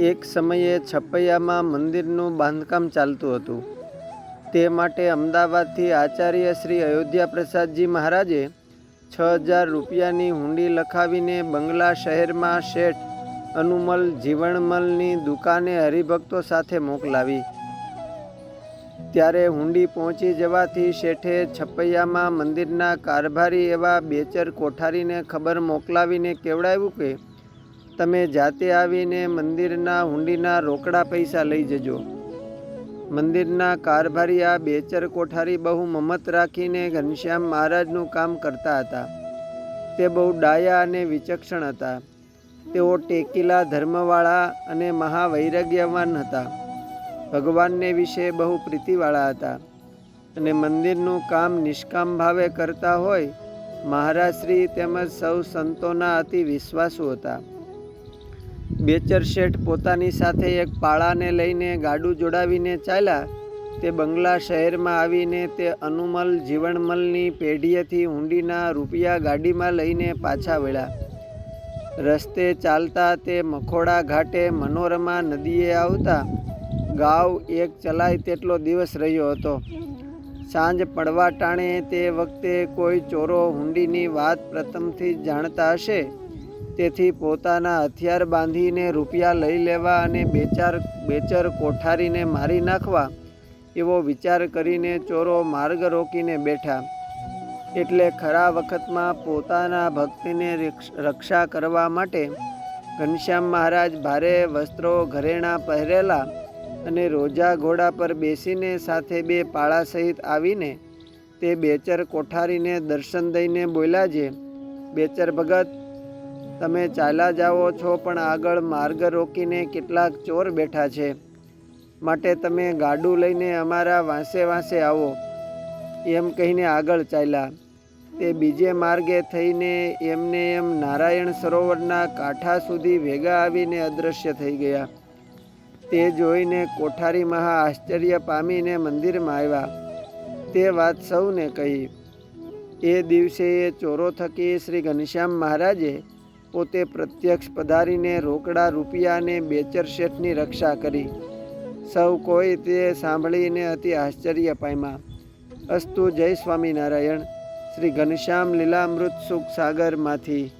એક સમયે છપૈયામાં મંદિરનું બાંધકામ ચાલતું હતું. તે માટે અમદાવાદથી આચાર્ય શ્રી અયોધ્યા પ્રસાદજી મહારાજે છ હજાર રૂપિયાની હુંડી લખાવીને બંગલા શહેરમાં શેઠ અનુમલ જીવણમલની દુકાને હરિભક્તો સાથે મોકલાવી. ત્યારે હુંડી પહોંચી જવાથી શેઠે છપૈયામાં મંદિરના કારભારી એવા બેચર કોઠારીને ખબર મોકલાવીને કેવડાવ્યું કે તમે જાતે આવીને મંદિરના હુંડીના રોકડા પૈસા લઈ જજો. મંદિરના કારભારી આ બેચર કોઠારી બહુ મમત રાખીને ઘનશ્યામ મહારાજનું કામ કરતા હતા. તે બહુ ડાયા અને વિચક્ષણ હતા. તેઓ ટેકીલા ધર્મવાળા અને મહાવૈરાગ્યવાન હતા. ભગવાનને વિશે બહુ પ્રીતિવાળા હતા. અને મંદિરનું કામ નિષ્કામ ભાવે કરતા હોય મહારાજશ્રી તેમજ સૌ સંતોના અતિ વિશ્વાસુ હતા. બેચર શેઠ પોતાની સાથે એક પાળાને લઈને ગાડું જોડાવીને ચાલ્યા. તે બંગલા શહેરમાં આવીને તે અનુમલ જીવણમલની પેઢીએથી હુંડીના રૂપિયા ગાડીમાં લઈને પાછા વળ્યા. રસ્તે ચાલતા તે મખોડા ઘાટે મનોરમા નદીએ આવતા. ગાવ એક ચલાય તેટલો દિવસ રહ્યો હતો. સાંજ પડવા ટાણે તે વખતે કોઈ ચોરો હુંડીની વાત પ્રથમથી જાણતા હશે. તેથી પોતાના હથિયાર બાંધીને રૂપિયા લઈ લેવા અને બેચાર બેચર કોઠારીને મારી નાખવા એવો વિચાર કરીને ચોરો માર્ગ રોકીને બેઠા. એટલે ખરા વખતમાં પોતાના ભક્તિને રક્ષા કરવા માટે ઘનશ્યામ મહારાજ ભારે વસ્ત્રો ઘરેણાં પહેરેલા અને રોજા ઘોડા પર બેસીને સાથે બે પાળા સહિત આવીને તે બેચર કોઠારીને દર્શન દઈને બોલ્યા છે, બેચર ભગત તમે ચાલ્યા જાઓ છો, પણ આગળ માર્ગ રોકીને કેટલાક ચોર બેઠા છે. માટે તમે ગાડું લઈને અમારા વાંસે વાંસે આવો, એમ કહીને આગળ ચાલ્યા. તે બીજે માર્ગે થઈને એમને એમ નારાયણ સરોવરના કાંઠા સુધી ભેગા આવીને અદૃશ્ય થઈ ગયા. તે જોઈને કોઠારી મહા આશ્ચર્ય પામીને મંદિરમાં આવ્યા. તે વાત સૌને કહી. એ દિવસે ચોરો થકી શ્રી ઘનશ્યામ મહારાજે પોતે પ્રત્યક્ષ પધારીને રોકડા રૂપિયાને બેચર શેઠની રક્ષા કરી. સૌ કોઈ તે સાંભળીને અતિ આશ્ચર્ય પામ્યા. અસ્તુ જય સ્વામિનારાયણ. શ્રી ઘનશ્યામ લીલામૃત સુખ સાગરમાંથી.